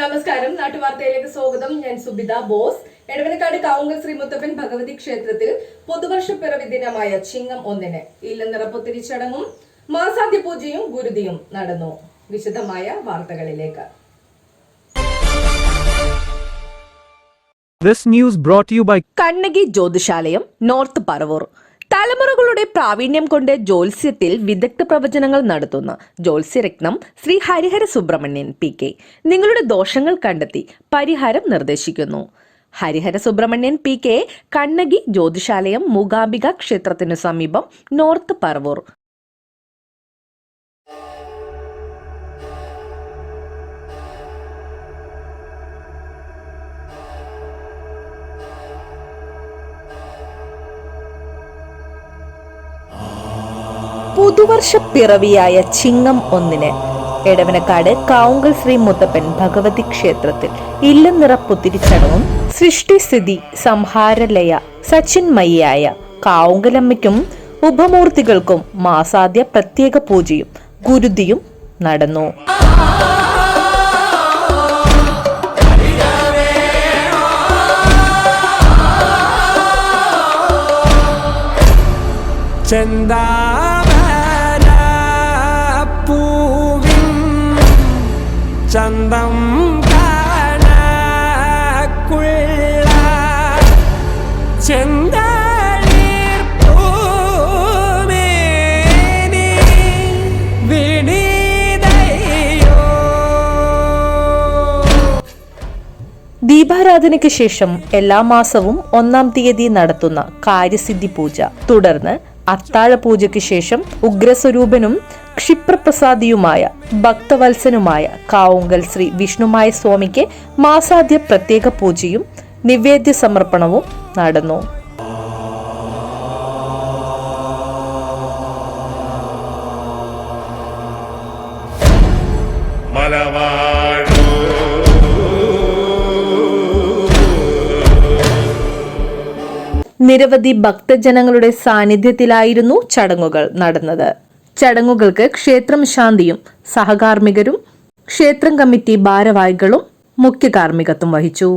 നമസ്കാരം. നാട്ടുവാർത്തയിലേക്ക് സ്വാഗതം. ഞാൻ സുബിത ബോസ്. എടവനക്കാട് കാവുങ്കൽ ശ്രീ മുത്തപ്പൻ ഭഗവതി ക്ഷേത്രത്തിൽ പുതുവർഷ പിറവി ദിനമായ ചിങ്ങം ഒന്നിന് ഇല്ല ഇല്ലനിറപ്പുത്തിരി ചടങ്ങും മാസാദ്യ പൂജയും ഗുരുതിയും നടന്നു. വിശദമായ വാർത്തകളിലേക്ക്. This news brought to you by Kannaki Jyothishalayam north Paravur. തലമുറകളുടെ പ്രാവീണ്യം കൊണ്ട് ജ്യോത്സ്യത്തിൽ വിദഗ്ധ പ്രവചനങ്ങൾ നടത്തുന്ന ജ്യോത്സ്യരത്നം ശ്രീ ഹരിഹര സുബ്രഹ്മണ്യൻ പി കെ. നിങ്ങളുടെ ദോഷങ്ങൾ കണ്ടെത്തി പരിഹാരം നിർദ്ദേശിക്കുന്നു. ഹരിഹര സുബ്രഹ്മണ്യൻ പി കെ കണ്ണകി ജ്യോതിഷാലയം മൂകാംബിക ക്ഷേത്രത്തിനു സമീപം നോർത്ത് പറവൂർ. പുതുവർഷ പിറവിയായ ചിങ്ങം ഒന്നിന്. എടവനക്കാട് കാവുങ്കൽ ശ്രീ മുത്തപ്പൻ ഭഗവതി ക്ഷേത്രത്തിൽ ഇല്ലനിറ പുത്തിരിച്ചടങ്ങും സൃഷ്ടിസ്ഥിതി സംഹാരലയ സച്ചിന്മയിയായ കാവുങ്കലമ്മയ്ക്കും ഉപമൂർത്തികൾക്കും മാസാദ്യ പ്രത്യേക പൂജയും ഗുരുതിയും നടന്നു. ചെന്താമര ചന്തം കാണക്കുള്ള ചെന്തളീർ ദീപാരാധനയ്ക്ക് ശേഷം എല്ലാ മാസവും ഒന്നാം തീയതി നടത്തുന്ന കാര്യസിദ്ധി പൂജ. തുടർന്ന് അത്താഴ പൂജയ്ക്ക് ശേഷം ഉഗ്രസ്വരൂപനും ക്ഷിപ്രപ്രസാദിയുമായ ഭക്തവത്സനുമായ കാവുങ്കൽ ശ്രീ വിഷ്ണുമായ സ്വാമിക്ക് മാസാദ്യ പ്രത്യേക പൂജയും നിവേദ്യ സമർപ്പണവും നടന്നു നിരവധി ഭക്തജനങ്ങളുടെ സാന്നിധ്യത്തിലായിരുന്നു ചടങ്ങുകൾ നടന്നത്. ചടങ്ങുകൾക്ക് ക്ഷേത്രം ശാന്തിയും സഹകാർമ്മികരും ക്ഷേത്രം കമ്മിറ്റി ഭാരവാഹികളും മുഖ്യ കാർമ്മികത്വം വഹിച്ചു.